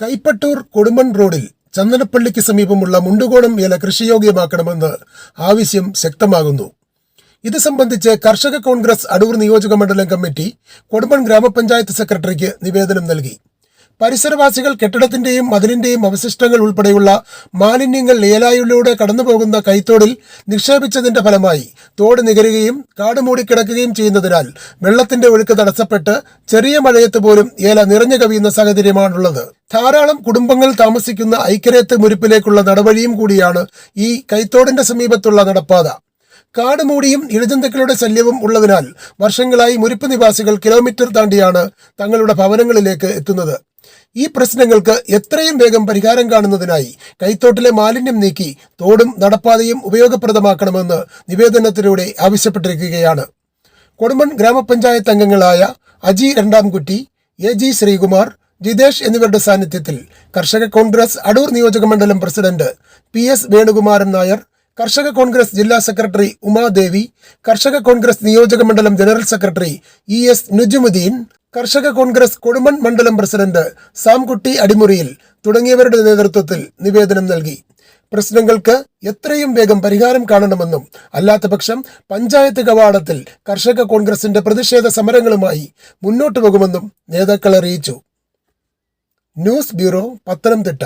കൈപ്പട്ടൂർ കൊടുമൺ റോഡിൽ ചന്ദനപ്പള്ളിക്ക് സമീപമുള്ള മുണ്ടുകോണം ഏല കൃഷിയോഗ്യമാക്കണമെന്ന് ആവശ്യം ശക്തമാകുന്നു. ഇത് സംബന്ധിച്ച് കർഷക കോൺഗ്രസ് അടൂർ നിയോജക മണ്ഡലം കമ്മിറ്റി കൊടുമൺ ഗ്രാമപഞ്ചായത്ത് സെക്രട്ടറിക്ക് നിവേദനം നൽകി. പരിസരവാസികൾ കെട്ടിടത്തിന്റെയും മതിലിന്റെയും അവശിഷ്ടങ്ങൾ ഉൾപ്പെടെയുള്ള മാലിന്യങ്ങൾ ലേലായുള്ളിലൂടെ കടന്നുപോകുന്ന കൈത്തോടിൽ നിക്ഷേപിച്ചതിന്റെ ഫലമായി തോട് നികരുകയും കാട് മൂടിക്കിടക്കുകയും ചെയ്യുന്നതിനാൽ വെള്ളത്തിന്റെ ഒഴുക്ക് തടസ്സപ്പെട്ട് ചെറിയ മഴയത്ത് പോലും ഏല നിറഞ്ഞു കവിയുന്ന സാഹചര്യമാണുള്ളത്. ധാരാളം കുടുംബങ്ങൾ താമസിക്കുന്ന ഐക്യരേത്ത് മുരിപ്പിലേക്കുള്ള നടവഴിയും കൂടിയാണ് ഈ കൈത്തോടിന്റെ സമീപത്തുള്ള നടപ്പാത. കാട് മൂടിയും ഇഴജന്തുക്കളുടെ ശല്യവും ഉള്ളതിനാൽ വർഷങ്ങളായി മുരിപ്പ് നിവാസികൾ കിലോമീറ്റർ താണ്ടിയാണ് തങ്ങളുടെ ഭവനങ്ങളിലേക്ക് എത്തുന്നത്. ഈ പ്രശ്നങ്ങൾക്ക് എത്രയും വേഗം പരിഹാരം കാണുന്നതിനായി കൈത്തോട്ടിലെ മാലിന്യം നീക്കി തോടും നടപ്പാതയും ഉപയോഗപ്രദമാക്കണമെന്ന് നിവേദനത്തിലൂടെ ആവശ്യപ്പെട്ടിരിക്കുകയാണ്. കൊടുമൺ ഗ്രാമപഞ്ചായത്ത് അംഗങ്ങളായ അജി രണ്ടാംകുട്ടി എ ജി ശ്രീകുമാർ ജിതേഷ് എന്നിവരുടെ സാന്നിധ്യത്തിൽ കർഷക കോൺഗ്രസ് അടൂർ നിയോജക മണ്ഡലം president P S Venukumaran Nair കർഷക കോൺഗ്രസ് ജില്ലാ സെക്രട്ടറി ഉമാദേവി കർഷക കോൺഗ്രസ് നിയോജക മണ്ഡലം general secretary E S Nujumudheen കർഷക കോൺഗ്രസ് കൊടുമൺ മണ്ഡലം പ്രസിഡന്റ് സാംകുട്ടി അടിമുറിയിൽ തുടങ്ങിയവരുടെ നേതൃത്വത്തിൽ നിവേദനം നൽകി. പ്രശ്നങ്ങൾക്ക് എത്രയും വേഗം പരിഹാരം കാണണമെന്നും അല്ലാത്തപക്ഷം പഞ്ചായത്ത് കവാടത്തിൽ കർഷക കോൺഗ്രസിന്റെ പ്രതിഷേധ സമരങ്ങളുമായി മുന്നോട്ടു പോകുമെന്നും നേതാക്കൾ അറിയിച്ചു. News bureau Pathanamthitta.